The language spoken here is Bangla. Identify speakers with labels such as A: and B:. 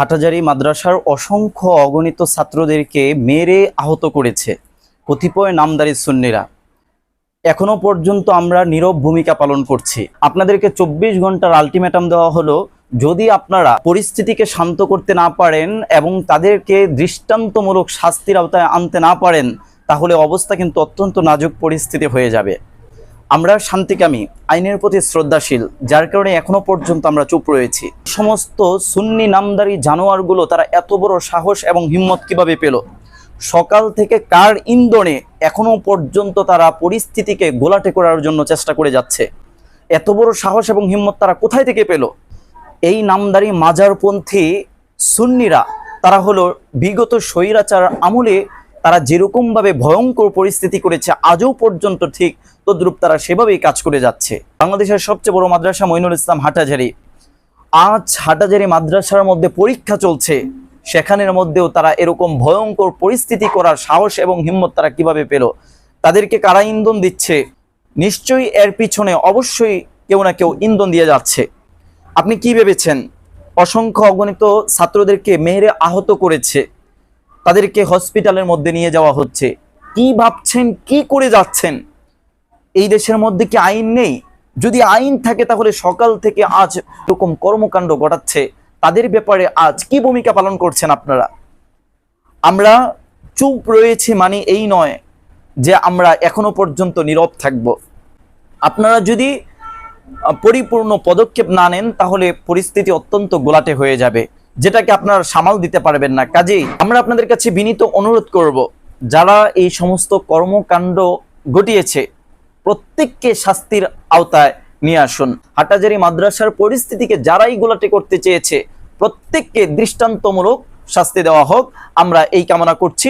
A: হাটাজারি মাদ্রাসার অসংখ্য অগণিত ছাত্রদেরকে মেরে আহত করেছে কতিপয় নামদারি সুন্নিরা। এখনও পর্যন্ত আমরা নীরব ভূমিকা পালন করছি। আপনাদেরকে চব্বিশ ঘণ্টার আলটিমেটাম দেওয়া হলো, যদি আপনারা পরিস্থিতিকে শান্ত করতে না পারেন এবং তাদেরকে দৃষ্টান্তমূলক শাস্তির আওতায় আনতে না পারেন, তাহলে অবস্থা কিন্তু অত্যন্ত নাজুক পরিস্থিতি হয়ে যাবে। আমরা শান্তিকামী, আইনের প্রতি শ্রদ্ধাশীল, যার কারণে এখনও পর্যন্ত আমরা চুপ রয়েছি। সমস্ত সুন্নি নামদারি জানোয়ারগুলো তারা এত বড় সাহস এবং হিম্মত কীভাবে পেল? সকাল থেকে কার ইন্ধনে এখনও পর্যন্ত তারা পরিস্থিতিকে গোলাটে করার জন্য চেষ্টা করে যাচ্ছে? এত বড় সাহস এবং হিম্মত তারা কোথায় থেকে পেল? এই নামদারি মাজারপন্থী সুন্নিরা, তারা হলো বিগত স্বৈরাচার আমলে তারা যেরকমভাবে ভয়ঙ্কর পরিস্থিতি করেছে, আজও পর্যন্ত ঠিক তদ্রূপ তারা সেভাবেই কাজ করে যাচ্ছে। বাংলাদেশের সবচেয়ে বড় মাদ্রাসা মইনুল ইসলাম হাটাজারি। আজ হাটাজারি মাদ্রাসার মধ্যে পরীক্ষা চলছে। সেখানের মধ্যেও তারা এরকম ভয়ঙ্কর পরিস্থিতি করার সাহস এবং হিম্মত তারা কীভাবে পেল, তাদেরকে কারা ইন্ধন দিচ্ছে? নিশ্চয়ই এর পিছনে অবশ্যই কেউ না কেউ ইন্ধন দিয়ে যাচ্ছে। আপনি কি ভেবেছেন? অসংখ্য অগণিত ছাত্রদেরকে মেয়েরে আহত করেছে। তাদেরকে হসপিটালের মধ্যে নিয়ে যাওয়া হচ্ছে। কি ভাবছেন, কি করে যাচ্ছেন? এই দেশের মধ্যে কি আইন নেই? যদি আইন থাকে তাহলে সকাল থেকে আজ এরকম কর্মকাণ্ড ঘটাচ্ছে। তাদের ব্যাপারে আজ কি ভূমিকা পালন করছেন আপনারা? আমরা চুপ রয়েছি মানে এই নয় যে আমরা এখনও পর্যন্ত নীরব থাকব। আপনারা যদি পরিপূর্ণ পদক্ষেপ না নেন তাহলে পরিস্থিতি অত্যন্ত গোলাটে হয়ে যাবে। যেটাকে আপনার সামাল দিতে পারবেন না। কাজেই আমরা আপনাদের কাছে বিনীত অনুরোধ করব, যারা এই সমস্ত কর্মকাণ্ড ঘটিয়েছে, প্রত্যেককে শাস্তির আওতায় নিয়ে আসুন। হাটাজারি মাদ্রাসার পরিস্থিতিকে যারাই গোলাটে করতে চেয়েছে, প্রত্যেককে দৃষ্টান্তমূলক শাস্তি দেওয়া হোক। আমরা এই কামনা করছি।